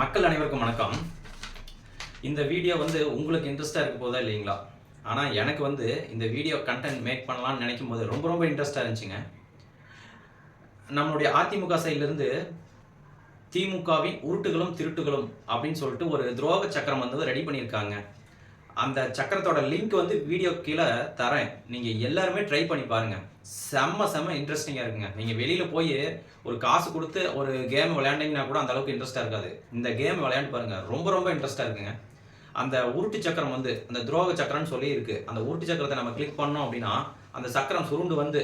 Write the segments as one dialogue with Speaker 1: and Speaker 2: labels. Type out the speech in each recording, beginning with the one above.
Speaker 1: மக்கள் அனைவருக்கும் வணக்கம். இந்த வீடியோ வந்து உங்களுக்கு இன்ட்ரெஸ்டாக இருக்க போதா இல்லைங்களா? ஆனால் எனக்கு வந்து இந்த வீடியோ கண்டென்ட் மேக் பண்ணலாம்னு நினைக்கும் போது ரொம்ப ரொம்ப இன்ட்ரெஸ்டாக இருந்துச்சுங்க. நம்மளுடைய அதிமுக சைட்லேருந்து திமுகவின் உருட்டுகளும் திருட்டுகளும் அப்படின்னு சொல்லிட்டு ஒரு துரோக சக்கரம் வந்து ரெடி பண்ணியிருக்காங்க. அந்த சக்கரத்தோட லிங்க் வந்து வீடியோ கீழே தரேன். நீங்கள் எல்லாருமே ட்ரை பண்ணி பாருங்க. செம்ம செம்ம இன்ட்ரெஸ்டிங்காக இருக்குங்க. நீங்கள் வெளியில் போய் ஒரு காசு கொடுத்து ஒரு கேம் விளையாண்டிங்கன்னா கூட அந்த அளவுக்கு இன்ட்ரெஸ்ட்டாக இருக்காது. இந்த கேம் விளையாண்டு பாருங்க. ரொம்ப ரொம்ப இன்ட்ரெஸ்ட்டாக இருக்குங்க. அந்த உருட்டு சக்கரம் வந்து அந்த துரோக சக்கரம்னு சொல்லி இருக்கு. அந்த உருட்டு சக்கரத்தை நம்ம கிளிக் பண்ணோம் அப்படின்னா அந்த சக்கரம் சுருண்டு வந்து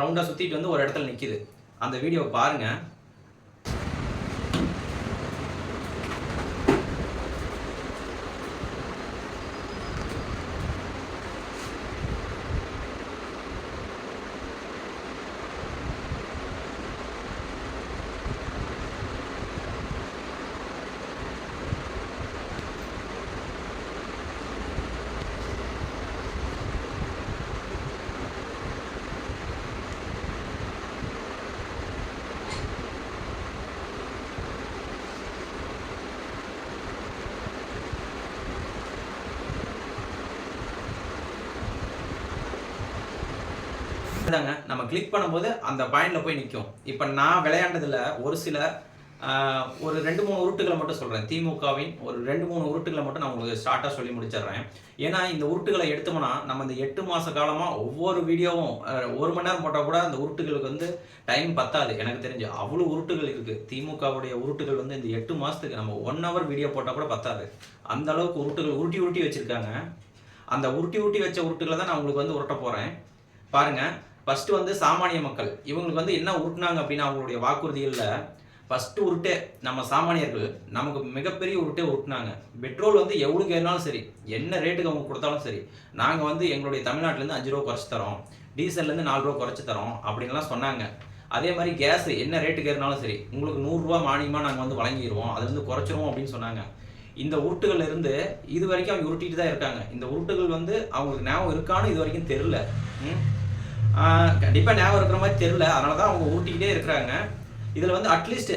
Speaker 1: ரவுண்டாக சுற்றிட்டு வந்து ஒரு இடத்துல நிற்கிது அந்த வீடியோவை பாருங்கள் இதாங்க நம்ம கிளிக் பண்ணும்போது அந்த பாயிண்ட்ல போய் நிற்கும் இப்போ நான் விளையாண்டதில் ஒரு சில ஒரு ரெண்டு மூணு உருட்டுகளை மட்டும் சொல்கிறேன் திமுகவின் ஒரு ரெண்டு மூணு உருட்டுகளை மட்டும் நான் உங்களுக்கு ஷார்ட்டாக சொல்லி முடிச்சிடுறேன். ஏன்னா இந்த உருட்டுகளை எடுத்தோம்னா நம்ம இந்த எட்டு மாத காலமாக ஒவ்வொரு வீடியோவும் ஒரு மணி நேரம் போட்டால் கூட அந்த உருட்டுகளுக்கு வந்து டைம் பத்தாது. எனக்கு தெரிஞ்சு அவ்வளோ உருட்டுகள் இருக்குது திமுகவுடைய உருட்டுகள் வந்து இந்த எட்டு மாதத்துக்கு நம்ம ஒன் ஹவர் வீடியோ போட்டால் கூட பத்தாது. அந்த அளவுக்கு உருட்டுகள் உருட்டி உருட்டி வச்சுருக்காங்க. அந்த உருட்டி உருட்டி வச்ச உருட்டுகளை தான் நான் உங்களுக்கு வந்து உருட்ட போகிறேன் பாருங்க. ஃபஸ்ட்டு வந்து சாமானிய மக்கள். இவங்களுக்கு வந்து என்ன உருட்டினாங்க அப்படின்னா அவங்களுடைய வாக்குறுதிகளில் ஃபஸ்ட்டு உருட்டே நம்ம சாமானியர்கள் நமக்கு மிகப்பெரிய உருட்டே உருட்டினாங்க பெட்ரோல் வந்து எவ்வளோக்கு ஏறினாலும் சரி என்ன ரேட்டுக்கு அவங்க கொடுத்தாலும் சரி நாங்கள் வந்து எங்களுடைய தமிழ்நாட்டிலேருந்து அஞ்சு ரூபா குறைச்சி தரோம் டீசல்லேருந்து நாலு ரூபா குறைச்சி தரோம் அப்படின்லாம் சொன்னாங்க. அதே மாதிரி கேஸ் என்ன ரேட்டுக்கு ஏறினாலும் சரி உங்களுக்கு நூறுரூவா மானியமாக நாங்கள் வந்து வழங்கிடுவோம் அதுலேருந்து குறைச்சிருவோம் அப்படின்னு சொன்னாங்க. இந்த உருட்டுகள் இருந்து இது வரைக்கும் அவங்க உருட்டிட்டு தான் இருக்காங்க. இந்த உருட்டுகள் வந்து அவங்களுக்கு ஞாபகம் இருக்கான்னு இது வரைக்கும் தெரில கண்டிப்பாக ஞாபகம் இருக்கிற மாதிரி தெரியல. அதனால தான் அவங்க ஊட்டிக்கிட்டே இருக்கிறாங்க. இதில் வந்து அட்லீஸ்ட்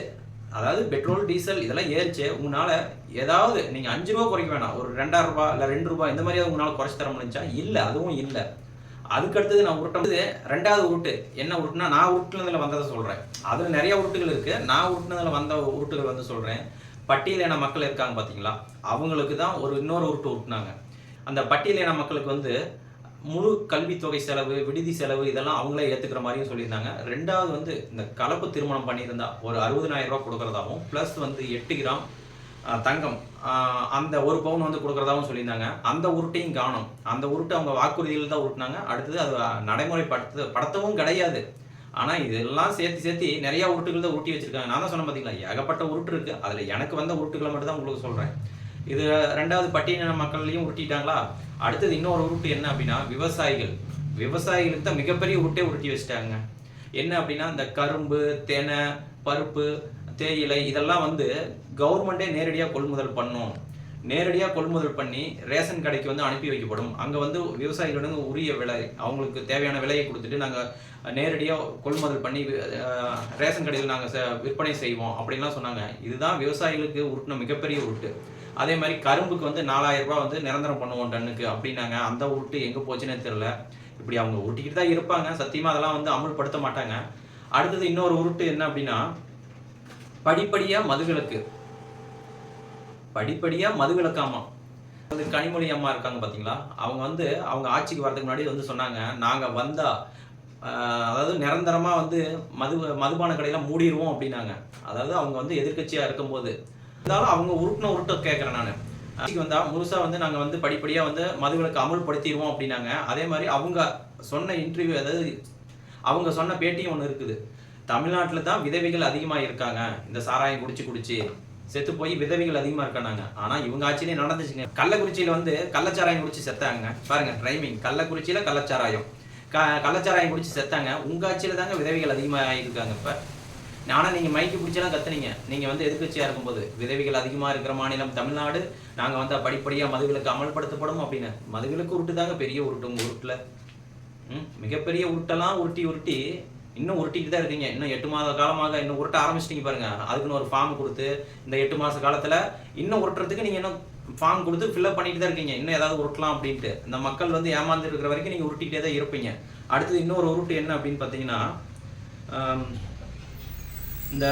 Speaker 1: அதாவது பெட்ரோல் டீசல் இதெல்லாம் ஏறிச்சு. உங்களால் ஏதாவது நீங்கள் அஞ்சு ரூபா குறைக்க வேணாம். ஒரு ரெண்டாயிரம் ரூபா இல்லை ரெண்டு ரூபாய் இந்த மாதிரியாவது உங்களால் குறைச்சி தர முடிஞ்சா இல்லை அதுவும் இல்லை. அதுக்கடுத்தது நான் உருட்டது ரெண்டாவது உருட்டு. என்ன உருட்டுனா நான் உருட்டுனதில் வந்ததை சொல்கிறேன் அதில் நிறைய உருட்டுகள் இருக்குது நான் உருட்டுனதில் வந்த உருட்டுகள் வந்து சொல்கிறேன் பட்டியலின மக்கள் இருக்காங்க பார்த்தீங்களா அவங்களுக்கு தான் ஒரு இன்னொரு உருட்டு உருட்டுனாங்க. அந்த பட்டியலின மக்களுக்கு வந்து முழு கல்வித்தொகை செலவு விடுதி செலவு இதெல்லாம் அவங்களே ஏற்றுக்கிற மாதிரியும் சொல்லியிருந்தாங்க. ரெண்டாவது வந்து இந்த கலப்பு திருமணம் பண்ணியிருந்தா ஒரு அறுபதினாயிரம் ரூபா கொடுக்குறதாகவும் ப்ளஸ் வந்து எட்டு கிராம் தங்கம் அந்த ஒரு பவுன் வந்து கொடுக்குறதாகவும் சொல்லியிருந்தாங்க. அந்த உருட்டையும் காணும். அந்த உருட்டு அவங்க வாக்குறுதியில் தான் உருட்டினாங்க. அடுத்தது அது நடைமுறைப்படுத்து படுத்தவும் கிடையாது. ஆனால் இதெல்லாம் சேர்த்து சேர்த்து நிறையா உருட்டுகள் தான் உருட்டி வச்சிருக்காங்க. நான் தான் சொன்னேன் பார்த்தீங்களா ஏகப்பட்ட உருட்டு இருக்குது அதில் எனக்கு வந்த உருட்டுகளை மட்டும் தான் உங்களுக்கு சொல்கிறேன் இது ரெண்டாவது பட்டியலின மக்கள்லையும் உருட்டிட்டாங்களா? அடுத்தது இன்னொரு உருட்டு என்ன அப்படின்னா விவசாயிகள். விவசாயிகளுக்கு தான் மிகப்பெரிய உருட்டே உருட்டி வச்சிட்டாங்க. என்ன அப்படின்னா இந்த கரும்பு தெனை பருப்பு தேயிலை இதெல்லாம் வந்து கவர்மெண்டே நேரடியாக கொள்முதல் பண்ணும். நேரடியாக கொள்முதல் பண்ணி ரேஷன் கடைக்கு வந்து அனுப்பி வைக்கப்படும். அங்கே வந்து விவசாயிகளிடம் உரிய விலை அவங்களுக்கு தேவையான விலையை கொடுத்துட்டு நாங்கள் நேரடியாக கொள்முதல் பண்ணி ரேஷன் கடையில் நாங்கள் விற்பனை செய்வோம் அப்படின்லாம் சொன்னாங்க. இதுதான் விவசாயிகளுக்கு உருட்டின மிகப்பெரிய உருட்டு. அதே மாதிரி கரும்புக்கு வந்து நாலாயிரம் ரூபாய் வந்து நிரந்தரம் பண்ணுவோம் டன்னுக்கு அப்படின்னாங்க. அந்த உருட்டு எங்கே போச்சுன்னே தெரியல. இப்படி அவங்க உருட்டிக்கிட்டு தான் இருப்பாங்க. சத்தியமாக அதெல்லாம் வந்து அமுல்படுத்த மாட்டாங்க. அடுத்தது இன்னொரு உருட்டு என்ன அப்படின்னா படிப்படியாக மதுவிலக்கு. படிப்படியாக மதுவிலக்காமா வந்து கனிமொழி அம்மா இருக்காங்க பார்த்தீங்களா அவங்க வந்து அவங்க ஆட்சிக்கு வரதுக்கு முன்னாடி வந்து சொன்னாங்க நாங்கள் வந்தா அதாவது நிரந்தரமா வந்து மது மதுபான கடையெல்லாம் மூடிடுவோம் அப்படின்னாங்க. அதாவது அவங்க வந்து எதிர்க்கட்சியா இருக்கும்போது இருந்தாலும் அவங்க உருட்டின உருட்ட கேட்குறேன் நான். வந்தா முழுசா வந்து நாங்க வந்து படிப்படியா வந்து மதுவிலக்கு அமல்படுத்திடுவோம் அப்படின்னாங்க. அதே மாதிரி அவங்க சொன்ன இன்டர்வியூ அதாவது அவங்க சொன்ன பேட்டியும் ஒன்று இருக்குது. தமிழ்நாட்டில் தான் விதவைகள் அதிகமாக இருக்காங்க. இந்த சாராயம் குடிச்சு குடிச்சு செத்து போய் விதவைகள் அதிகமாக இருக்கானாங்க. ஆனால் இவங்க ஆட்சியிலே நடந்துச்சுங்க. கள்ளக்குறிச்சியில் வந்து கள்ளச்சாராயம் குடிச்சு செத்தாங்க. பாருங்க ட்ரைமிங் கள்ளக்குறிச்சியில் கள்ளச்சாராயம். க கள்ளச்சாராயம் குடிச்சு செத்தாங்க. உங்க ஆட்சியில் தாங்க விதவைகள் அதிகமாக இருக்காங்க இப்போ. ஆனால் நீங்கள் மைக்கு பிடிச்செல்லாம் கத்துனீங்க. நீங்கள் வந்து எதிர்கட்சியாக இருக்கும்போது விதவிகள் அதிகமாக இருக்கிற மாநிலம் தமிழ்நாடு நாங்கள் வந்து படிப்படியாக மதுகளுக்கு அமல்படுத்தப்படும் அப்படின்னு. மதுகளுக்கு உருட்டு தாங்க பெரிய உருட்டு உங்கள் உருட்டில். மிகப்பெரிய உருட்டெல்லாம் உருட்டி உருட்டி இன்னும் உருட்டிட்டு தான் இருக்கீங்க. இன்னும் எட்டு மாத காலமாக இன்னும் உருட்ட ஆரம்பிச்சிட்டிங்க பாருங்க. அதுக்குன்னு ஒரு ஃபார்ம் கொடுத்து இந்த எட்டு மாத காலத்தில் இன்னும் உருட்டுறதுக்கு நீங்கள் இன்னும் ஃபார்ம் கொடுத்து ஃபில்அப் பண்ணிட்டு தான் இருக்கீங்க. இன்னும் ஏதாவது உருட்டலாம் அப்படின்ட்டு. இந்த மக்கள் வந்து ஏமாந்து இருக்கிற வரைக்கும் நீங்கள் உருட்டிகிட்டே தான் இருப்பீங்க. அடுத்தது இன்னொரு உருட்டு என்ன அப்படின்னு பார்த்தீங்கன்னா இந்த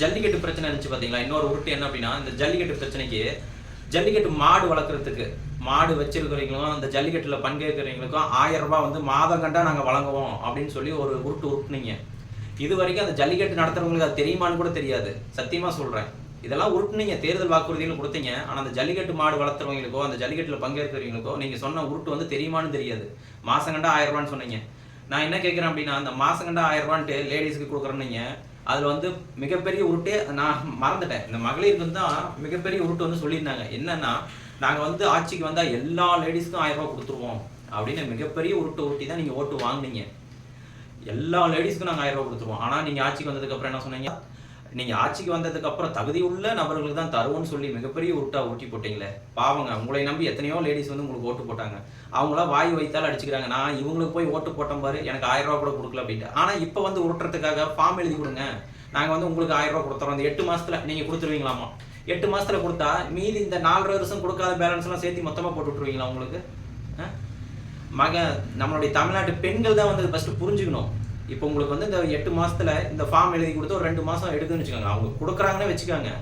Speaker 1: ஜல்லிக்கட்டு பிரச்சனை இருந்துச்சு பார்த்தீங்களா இன்னொரு உருட்டு என்ன அப்படின்னா இந்த ஜல்லிக்கட்டு பிரச்சனைக்கு ஜல்லிக்கட்டு மாடு வளர்க்குறதுக்கு மாடு வச்சிருக்கிறவங்களும் அந்த ஜல்லிக்கட்டில் பங்கேற்கிறவங்களுக்கும் ஆயிரம் ரூபாய் வந்து மாதம் கண்டா நாங்கள் வழங்குவோம் அப்படின்னு சொல்லி ஒரு உருட்டு உருட்டுனீங்க. இது வரைக்கும் அந்த ஜல்லிக்கட்டு நடத்துறவங்களுக்கு அது தெரியுமான்னு கூட தெரியாது. சத்தியமாக சொல்கிறேன் இதெல்லாம் உருட்டுனீங்க தேர்தல் வாக்குறுதிகள் கொடுத்தீங்க. ஆனால் அந்த ஜல்லிக்கட்டு மாடு வளர்த்துறவங்களுக்கோ அந்த ஜல்லிக்கட்டில் பங்கேற்கிறவங்களுக்கோ நீங்கள் சொன்ன உருட்டு வந்து தெரியுமான்னு தெரியாது. மாதம் கண்டா ஆயிரம் ரூபான்னு சொன்னீங்க. நான் என்ன கேட்குறேன் அப்படின்னா அந்த மாதம் கண்டா ஆயிரம் ரூபான்ட்டு லேடிஸ்க்கு கொடுக்குறேன்னீங்க அதில் வந்து மிகப்பெரிய உருட்டே நான் மறந்துட்டேன். இந்த மகளிருக்கு வந்து தான் மிகப்பெரிய உருட்டு வந்து சொல்லியிருந்தாங்க. என்னன்னா நாங்கள் வந்து ஆட்சிக்கு வந்தால் எல்லா லேடிஸ்க்கும் ஆயிரம் ரூபாய் கொடுத்துருவோம். அப்படின்னு மிகப்பெரிய உருட்டு ஊட்டி தான் நீங்கள் ஓட்டு வாங்குனீங்க. எல்லா லேடிஸ்க்கும் நாங்கள் ஆயிரம் ரூபாய் கொடுத்துருவோம். ஆனால் நீங்கள் ஆட்சிக்கு வந்ததுக்கப்புறம் என்ன சொன்னீங்க? நீங்கள் ஆட்சிக்கு வந்ததுக்கு அப்புறம் தகுதி உள்ள நபர்களுக்கு தான் தருவோம்னு சொல்லி மிகப்பெரிய உருட்டா ஊட்டி போட்டீங்களே. பாவங்க உங்களை நம்பி எத்தனையோ லேடிஸ் வந்து உங்களுக்கு ஓட்டு போட்டாங்க. அவங்களா வாய் வைத்தால் அடிச்சுக்கிறாங்க. நான் இவங்களுக்கு போய் ஓட்டு போட்டோம் பாரு எனக்கு ஆயிரம் ரூபா கூட கொடுக்கல அப்படின்ட்டு. ஆனால் இப்போ வந்து உருட்டுறதுக்காக ஃபார்ம் எழுதி கொடுங்க. நாங்கள் வந்து உங்களுக்கு ஆயிரம் ரூபா கொடுத்துறோம். அந்த எட்டு மாசத்துல நீங்கள் கொடுத்துருவீங்களாமா? எட்டு மாசத்துல கொடுத்தா மீதி இந்த நாலரை வருஷம் கொடுக்காத பேலன்ஸ் எல்லாம் சேர்த்து மொத்தமாக போட்டு விட்டுருவீங்களா உங்களுக்கு? மக நம்மளுடைய தமிழ்நாட்டு பெண்கள் தான் வந்து ஃபர்ஸ்ட் புரிஞ்சுக்கணும். இப்போ உங்களுக்கு வந்து இந்த எட்டு மாசத்துல இந்த ஃபார்ம் எழுதி கொடுத்து ஒரு ரெண்டு மாசம் எடுக்குன்னு வச்சுக்கோங்க. அவங்க கொடுக்குறாங்கன்னே வச்சுக்கோங்க.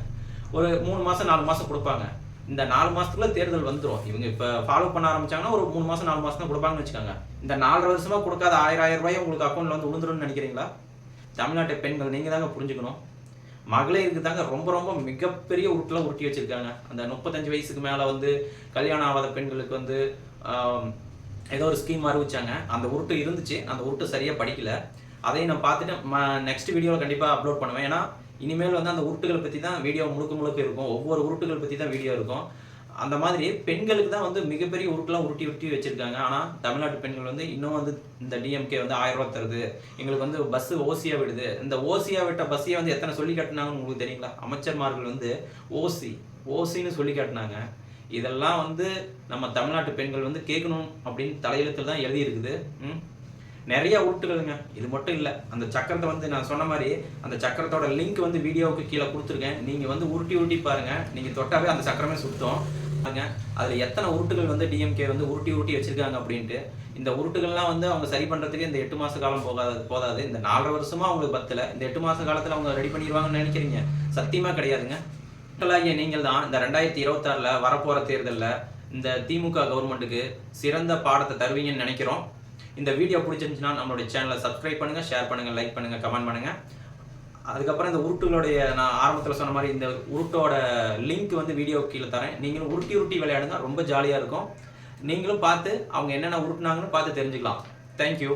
Speaker 1: ஒரு மூணு மாசம் நாலு மாசம் கொடுப்பாங்க. இந்த நாலு மாசத்துக்குள்ள தேர்தல் வந்துடும் இவங்க இப்போ ஃபாலோ பண்ண ஆரம்பிச்சாங்கன்னா ஒரு மூணு மாசம் நாலு மாசம் தான் கொடுப்பாங்கன்னு வச்சுக்கோங்க. இந்த நாலரை வருஷமா கொடுக்காத ஆயிரம் ஆயிரம் ரூபாய் உங்களுக்கு அக்கௌண்ட்ல வந்து விழுந்துரும்னு நினைக்கிறீங்களா? தமிழ்நாட்டு பெண்கள் நீங்க தாங்க புரிஞ்சுக்கணும். மகளிருக்கு தாங்க ரொம்ப ரொம்ப மிகப்பெரிய உருட்டுலாம் உருட்டி வச்சிருக்காங்க. அந்த முப்பத்தஞ்சு வயசுக்கு மேல வந்து கல்யாணம் ஆகாத பெண்களுக்கு வந்து ஏதோ ஒரு ஸ்கீம் அறிவிச்சாங்க. அந்த உருட்டு இருந்துச்சு. அந்த உருட்டு சரியாக படிக்கல. அதையும் நான் பார்த்துட்டு நெக்ஸ்ட் வீடியோவில் கண்டிப்பாக அப்லோட் பண்ணுவேன். ஏன்னா இனிமேல் வந்து அந்த உருட்டுகள் பற்றி தான் வீடியோ முழுக்க முழுக்க இருக்கும். ஒவ்வொரு உருட்டுகள் பற்றி தான் வீடியோ இருக்கும். அந்த மாதிரி பெண்களுக்கு தான் வந்து மிகப்பெரிய உருட்டுலாம் உருட்டி உருட்டி வச்சிருக்காங்க. ஆனால் தமிழ்நாட்டு பெண்கள் வந்து இன்னும் வந்து இந்த டிஎம்கே வந்து ஆயிரம் ரூபாய் தருது. எங்களுக்கு வந்து பஸ் ஓசியாக விடுது. இந்த ஓசியா விட்ட பஸ்ஸையே வந்து எத்தனை சொல்லி காட்டினாங்கன்னு உங்களுக்கு தெரியுங்களா? அமைச்சர்மார்கள் வந்து ஓசி ஓசின்னு சொல்லி காட்டினாங்க. இதெல்லாம் வந்து நம்ம தமிழ்நாட்டு பெண்கள் வந்து கேட்கணும் அப்படின்னு தலையெழுத்தில் தான் எழுதியிருக்குது. ம்? நிறைய உருட்டுகளுங்க. இது மட்டும் இல்லை அந்த சக்கரத்தை வந்து நான் சொன்ன மாதிரி அந்த சக்கரத்தோட லிங்க் வந்து வீடியோவுக்கு கீழே கொடுத்துருக்கேன். நீங்கள் வந்து உருட்டி உருட்டி பாருங்கள் நீங்கள் தொட்டாவே அந்த சக்கரமே சுத்தம். பாருங்க அதில் எத்தனை உருட்டுகள் வந்து டிஎம்கே வந்து உருட்டி உருட்டி வச்சிருக்காங்க அப்படின்ட்டு. இந்த உருட்டுகள்லாம் வந்து அவங்க சரி பண்ணுறதுக்கு இந்த எட்டு மாத காலம் போகாது போதாது. இந்த நாலரை வருஷமா அவங்களுக்கு பத்தலை. இந்த எட்டு மாத காலத்தில் அவங்க ரெடி பண்ணிடுவாங்கன்னு நினைக்கிறீங்க? சத்தியமாக கிடையாதுங்க. மக்களாகிய நீங்கள் தான் இந்த ரெண்டாயிரத்தி இருபத்தாறுல வரப்போற தேர்தலில் இந்த திமுக கவர்மெண்ட்டுக்கு சிறந்த பாடத்தை தருவீங்கன்னு நினைக்கிறோம். இந்த வீடியோ பிடிச்சிருந்துச்சுன்னா நம்மளுடைய சேனலை சப்ஸ்கிரைப் பண்ணுங்க ஷேர் பண்ணுங்க லைக் பண்ணுங்க கமெண்ட் பண்ணுங்க. அதுக்கப்புறம் இந்த உருட்டுகளுடைய நான் ஆரம்பத்தில் சொன்ன மாதிரி இந்த உருட்டோட லிங்க் வந்து வீடியோ கீழே தரேன். நீங்களும் உருட்டி உருட்டி விளையாடுங்க ரொம்ப ஜாலியாக இருக்கும். நீங்களும் பார்த்து அவங்க என்னென்ன உருட்டுனாங்கன்னு பார்த்து தெரிஞ்சுக்கலாம். தேங்க்யூ